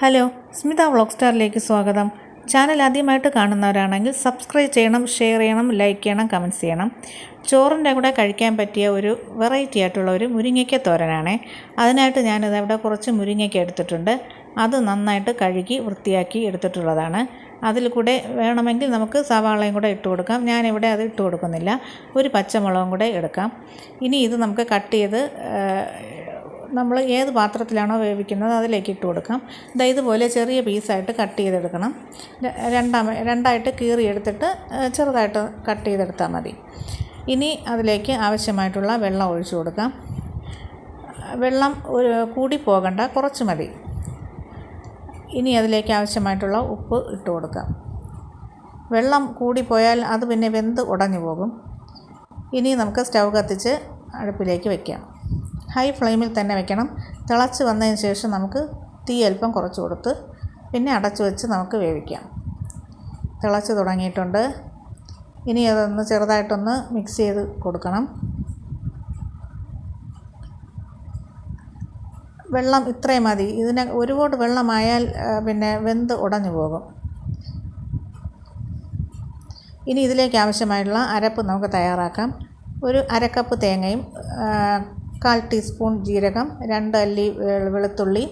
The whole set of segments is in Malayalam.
ഹലോ സ്മിത വ്ളോഗ് സ്റ്റാറിലേക്ക് സ്വാഗതം. ചാനൽ ആദ്യമായിട്ട് കാണുന്നവരാണെങ്കിൽ സബ്സ്ക്രൈബ് ചെയ്യണം ഷെയർ ചെയ്യണം ലൈക്ക് ചെയ്യണം കമന്റ്സ് ചെയ്യണം. ചോറിന്റെ കൂടെ കഴിക്കാൻ പറ്റിയ ഒരു വെറൈറ്റി ആയിട്ടുള്ള ഒരു മുരിങ്ങയ്ക്ക തോരനാണ്. അതിനായിട്ട് ഞാനിത് അവിടെ കുറച്ച് മുരിങ്ങയ്ക്ക എടുത്തിട്ടുണ്ട്. അത് നന്നായിട്ട് കഴുകി വൃത്തിയാക്കി എടുത്തിട്ടുള്ളതാണ്. അതിൽ കൂടെ വേണമെങ്കിൽ നമുക്ക് സവാളയും കൂടെ ഇട്ട് കൊടുക്കാം. ഞാനിവിടെ അത് ഇട്ട് കൊടുക്കുന്നില്ല. ഒരു പച്ചമുളകും കൂടെ എടുക്കാം. ഇനി ഇത് നമുക്ക് കട്ട് ചെയ്ത് നമ്മൾ ഏത് പാത്രത്തിലാണോ വേവിക്കുന്നത് അതിലേക്ക് ഇട്ട് കൊടുക്കാം. ദാ ഇതുപോലെ ചെറിയ പീസായിട്ട് കട്ട് ചെയ്തെടുക്കണം. രണ്ടാമ രണ്ടായിട്ട് കീറി എടുത്തിട്ട് ചെറുതായിട്ട് കട്ട് ചെയ്തെടുത്താൽ മതി. ഇനി അതിലേക്ക് ആവശ്യമായിട്ടുള്ള വെള്ളം ഒഴിച്ചു കൊടുക്കാം. വെള്ളം ഒരു കൂടി പോകണ്ട കുറച്ച് മതി. ഇനി അതിലേക്ക് ആവശ്യമായിട്ടുള്ള ഉപ്പ് ഇട്ട് കൊടുക്കാം. വെള്ളം കൂടിപ്പോയാൽ അത് പിന്നെ വെന്ത് ഉടഞ്ഞു പോകും. ഇനി നമുക്ക് സ്റ്റൗ കത്തിച്ച് അടുപ്പിലേക്ക് വെക്കാം. ഹൈ ഫ്ലെയിമിൽ തന്നെ വെക്കണം. തിളച്ച് വന്നതിന് ശേഷം നമുക്ക് തീ അല്പം കുറച്ച് കൊടുത്ത് പിന്നെ അടച്ചു വെച്ച് നമുക്ക് വേവിക്കാം. തിളച്ച് തുടങ്ങിയിട്ടുണ്ട്. ഇനി അതൊന്ന് ചെറുതായിട്ടൊന്ന് മിക്സ് ചെയ്ത് കൊടുക്കണം. വെള്ളം ഇത്രയും മതി. ഇതിന് ഒരുപാട് വെള്ളമായാൽ പിന്നെ വെന്ത് ഉടഞ്ഞു പോകും. ഇനി ഇതിലേക്ക് ആവശ്യമായിട്ടുള്ള അരപ്പ് നമുക്ക് തയ്യാറാക്കാം. ഒരു അരക്കപ്പ് തേങ്ങയും കാൽ ടീസ്പൂൺ ജീരകം രണ്ട് അല്ലി വെളുത്തുള്ളി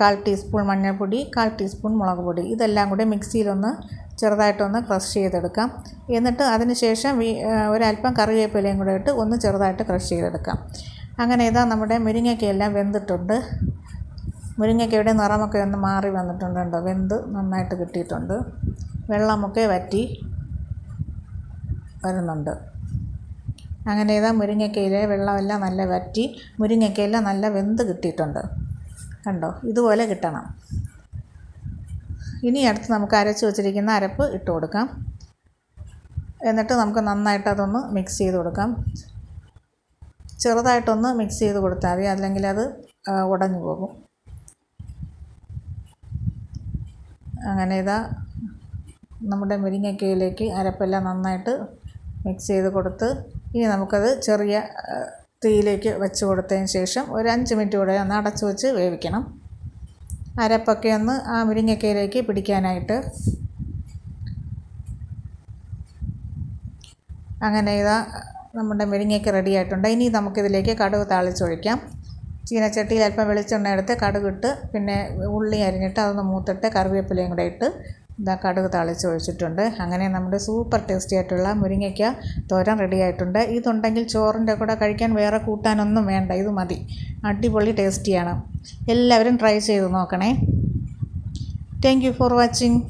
കാൽ ടീസ്പൂൺ മഞ്ഞൾപ്പൊടി കാൽ ടീസ്പൂൺ മുളക് പൊടി. ഇതെല്ലാം കൂടി മിക്സിയിലൊന്ന് ചെറുതായിട്ടൊന്ന് ക്രഷ് ചെയ്തെടുക്കാം. എന്നിട്ട് അതിന് ശേഷം ഒരല്പം കറിവേപ്പിലയും കൂടെ ഇട്ട് ഒന്ന് ചെറുതായിട്ട് ക്രഷ് ചെയ്തെടുക്കാം. അങ്ങനെ ഇതാ നമ്മുടെ മുരിങ്ങയ്ക്കയെല്ലാം വെന്തിട്ടുണ്ട്. മുരിങ്ങയ്ക്കയുടെ നിറമൊക്കെ ഒന്ന് മാറി വന്നിട്ടുണ്ട് കേട്ടോ വെന്ത് നന്നായിട്ട് കിട്ടിയിട്ടുണ്ട്. വെള്ളമൊക്കെ വറ്റി വരുന്നുണ്ട്. അങ്ങനെ ഇതാ മുരിങ്ങയ്ക്കയിലെ വെള്ളമെല്ലാം നല്ല വറ്റി മുരിങ്ങയ്ക്കയെല്ലാം നല്ല വെന്ത് കിട്ടിയിട്ടുണ്ട്. കണ്ടോ? ഇതുപോലെ കിട്ടണം. ഇനി അടുത്ത് നമുക്ക് അരച്ച് വച്ചിരിക്കുന്ന അരപ്പ് ഇട്ട് കൊടുക്കാം. എന്നിട്ട് നമുക്ക് നന്നായിട്ട് അതൊന്ന് മിക്സ് ചെയ്ത് കൊടുക്കാം. ചെറുതായിട്ടൊന്ന് മിക്സ് ചെയ്ത് കൊടുത്താൽ മതി അല്ലെങ്കിൽ അത് ഉടഞ്ഞു പോകും. അങ്ങനെ ഇതാ നമ്മുടെ മുരിങ്ങക്കയിലേക്ക് അരപ്പെല്ലാം നന്നായിട്ട് മിക്സ് ചെയ്ത് കൊടുത്ത് ഇനി നമുക്കത് ചെറിയ തീയിലേക്ക് വെച്ച് കൊടുത്തതിന് ശേഷം ഒരു അഞ്ച് മിനിറ്റ് കൂടെ ഒന്ന് അടച്ചു വെച്ച് വേവിക്കണം. അരപ്പൊക്കെ ഒന്ന് ആ മുരിങ്ങക്കയിലേക്ക് പിടിക്കാനായിട്ട്. അങ്ങനെ ഇതാ നമ്മുടെ മുരിങ്ങയ്ക്ക് റെഡി ആയിട്ടുണ്ട്. ഇനി നമുക്കിതിലേക്ക് കടുക് താളിച്ചൊഴിക്കാം. ചീനച്ചട്ടിയിൽ അല്പം വെളിച്ചെണ്ണ എടുത്ത് കടുകിട്ട് പിന്നെ ഉള്ളി അരിഞ്ഞിട്ട് അതൊന്ന് മൂത്തിട്ട് കറിവേപ്പിലയും കൂടെ ഇട്ട് ഇതാ കടുക് തളിച്ച് ഒഴിച്ചിട്ടുണ്ട് അങ്ങനെ നമ്മുടെ സൂപ്പർ ടേസ്റ്റി ആയിട്ടുള്ള മുരിങ്ങയ്ക്ക തോരൻ റെഡി ആയിട്ടുണ്ട്. ഇതുണ്ടെങ്കിൽ ചോറിന്റെ കൂടെ കഴിക്കാൻ വേറെ കൂട്ടാനൊന്നും വേണ്ട. ഇത് മതി. അടിപൊളി ടേസ്റ്റിയാണ് എല്ലാവരും ട്രൈ ചെയ്ത് നോക്കണേ. Thank you for watching